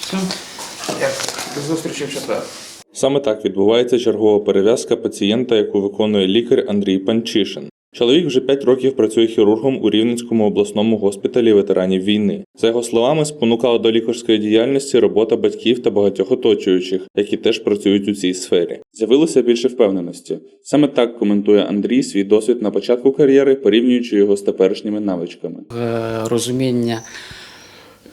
Все. До зустрічі в четвер. Саме так відбувається чергова перев'язка пацієнта, яку виконує лікар Андрій Панчишин. Чоловік вже 5 років працює хірургом у Рівненському обласному госпіталі ветеранів війни. За його словами, спонукала до лікарської діяльності робота батьків та багатьох оточуючих, які теж працюють у цій сфері. З'явилося більше впевненості. Саме так коментує Андрій свій досвід на початку кар'єри, порівнюючи його з теперішніми навичками. Е, розуміння,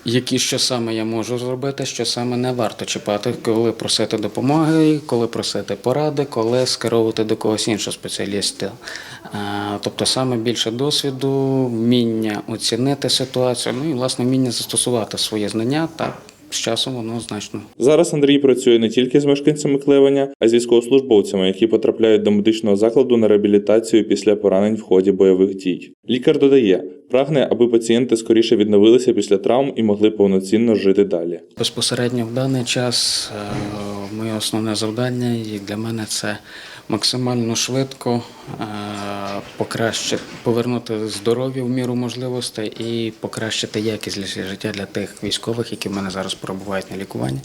які що саме я можу зробити, що саме не варто чіпати, коли просити допомоги, коли просити поради, коли скеровувати до когось іншого спеціаліста. Е, Тобто саме більше досвіду, вміння оцінити ситуацію, ну і власне вміння застосувати свої знання та з часом воно значно Зараз Андрій працює не тільки з мешканцями Клевеня, а й з військовослужбовцями, які потрапляють до медичного закладу на реабілітацію після поранень в ході бойових дій. Лікар додає, прагне, аби пацієнти скоріше відновилися після травм і могли повноцінно жити далі. Безпосередньо в даний час е, моє основне завдання і для мене це максимально швидко е, покращити, повернути здоров'я в міру можливостей і покращити якість життя для тих військових, які в мене зараз перебувають на лікуванні,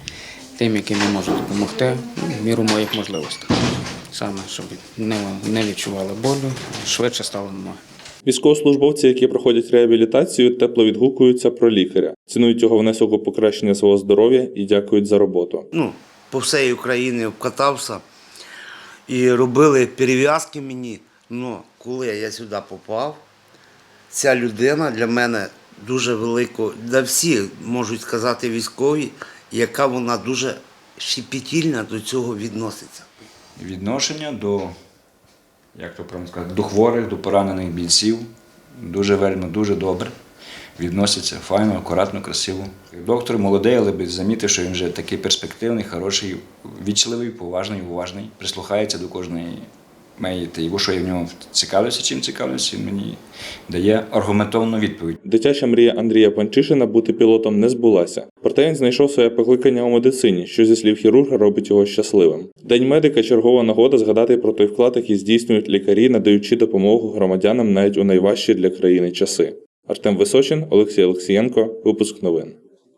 тим, яким я можу допомогти ну, в міру моїх можливостей. Саме, щоб не, не відчували болю, швидше стали на ноги. Військовослужбовці, які проходять реабілітацію, тепло відгукуються про лікаря, цінують його внесок у покращення свого здоров'я і дякують за роботу. ну, по всій Україні вкатався і робили перев'язки мені. Ну, коли я сюди попав, ця людина для мене дуже велика, для всіх можуть сказати військові, яка вона дуже щепетільна до цього відноситься. відношення до, як то правильно сказати, до хворих, до поранених бійців дуже вельми, дуже добре. Відносяться файно, акуратно, красиво. Доктор молодий, але би замітив, що він вже такий перспективний, хороший, вічливий, поважний, уважний, прислухається до кожної та його, що я в нього цікавлюся, чим цікавлюся, він мені дає аргументовну відповідь. Дитяча мрія Андрія Панчишина бути пілотом не збулася. Проте він знайшов своє покликання у медицині, що зі слів хірурга робить його щасливим. День медика чергова нагода згадати про той вклад, який здійснюють лікарі, надаючи допомогу громадянам навіть у найважчі для країни часи. Артем Височин, Олексій Олексієнко, випуск новин.